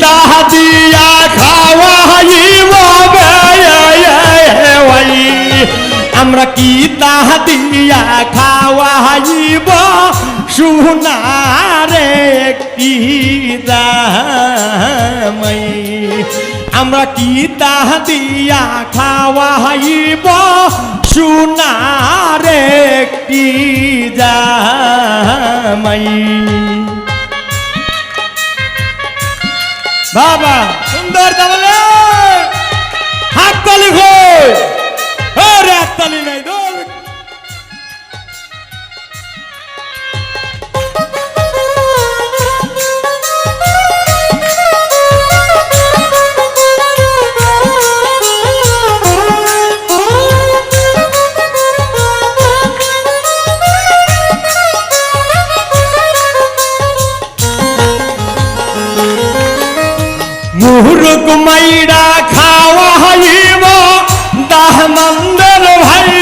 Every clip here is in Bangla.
তাহা দিয়া খাওয়াইব আমরা কি তাহা দিয়া খাওয়াইব? সোনারে কি দামাই। আমরা কি তাহা দিয়া খাওয়াইব? সোনারে কি জামাই বাবা সুন্দর তাহলে হাত তালি খোয় রে হাত মুহুরুক মাইরা খাওয়া হইব দাহ মন্দর ভাই।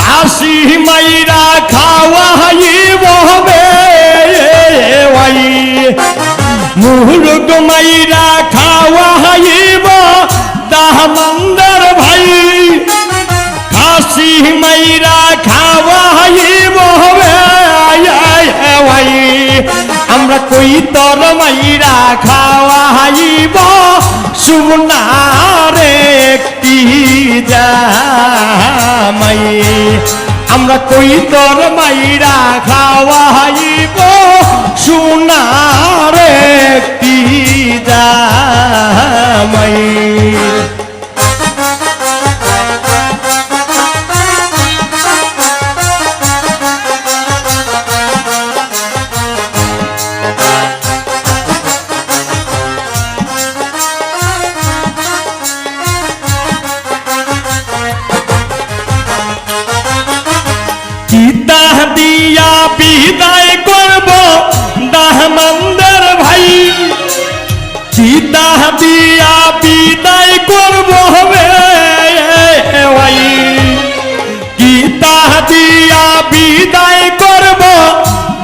কাশি মাইরা কই তর মাইরা খাওয়াইব? সুনারে কি জামাই? আমরা কই তর মাইরা খাওয়াইব? সুনারে বিদায় করব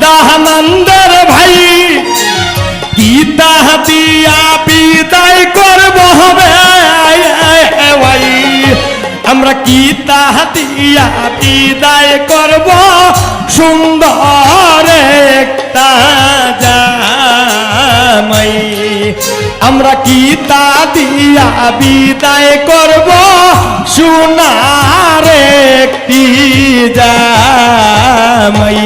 দাহ মন্দর ভাই। গীতা দিয়া বিদায় করব হবে। ভাই, আমরা গীতা দিয়া বিদায় করব। সুন্দর একটা জামাই। আমরা কি তা দিয়া বিদায় করব? সোনার একটি জামাই।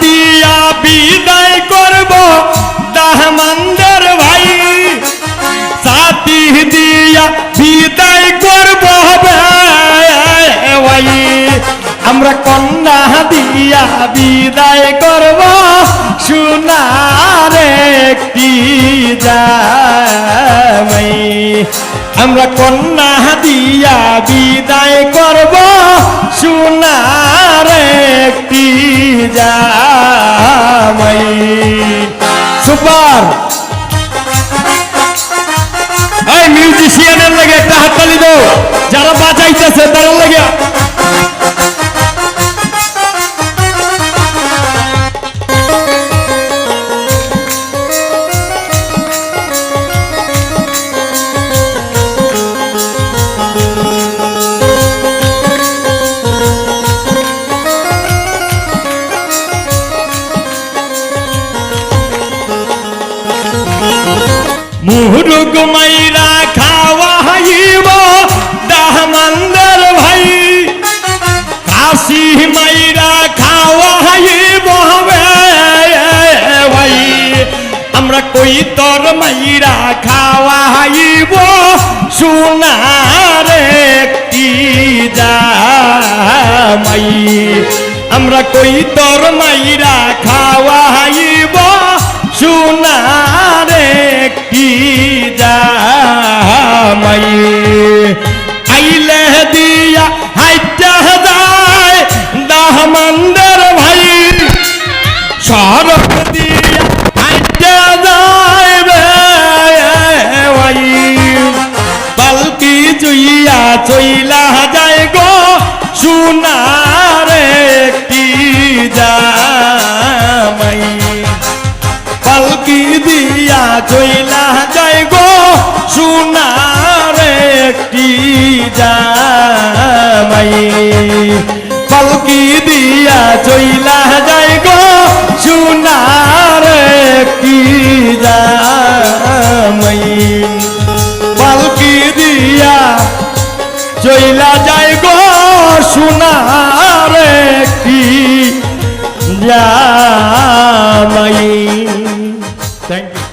দিয়া বিদায় করব দাহ মন্দর ভাই। সাথী দিয়া বিদায় করব ভাই। আমরা কন্যা দিয়া বিদায় করব, সোনার একটি জামাই। আমরা কন্যা দিয়া বিদায় করব, সোনার একটি জামাই। সুপার এই মিউজিশিয়ানের লাগে একটা হাততালি দাও। যারা বাজাইতেছে তারা লাগে মুহুরুগ মাইরা খাওয়া হাইব, দাহমান্দার ভাই। কাশি মাইরা খাওয়া হাইব হবে, ভাই। আমরা কই তোর মাইরা খাওয়া হাইব, সোনার একটি মাই আমরা কই তোর মাইরা খা সোনার একটি জামাই। পালকি দিয়া চইলা যায় গো, সোনার একটি জামাই। পালকি দিয়া চইলা যায় গো, সোনার একটি জামাই। পালকি দিয়া চইলা যায় গো সোনার কি জামাই। Thank you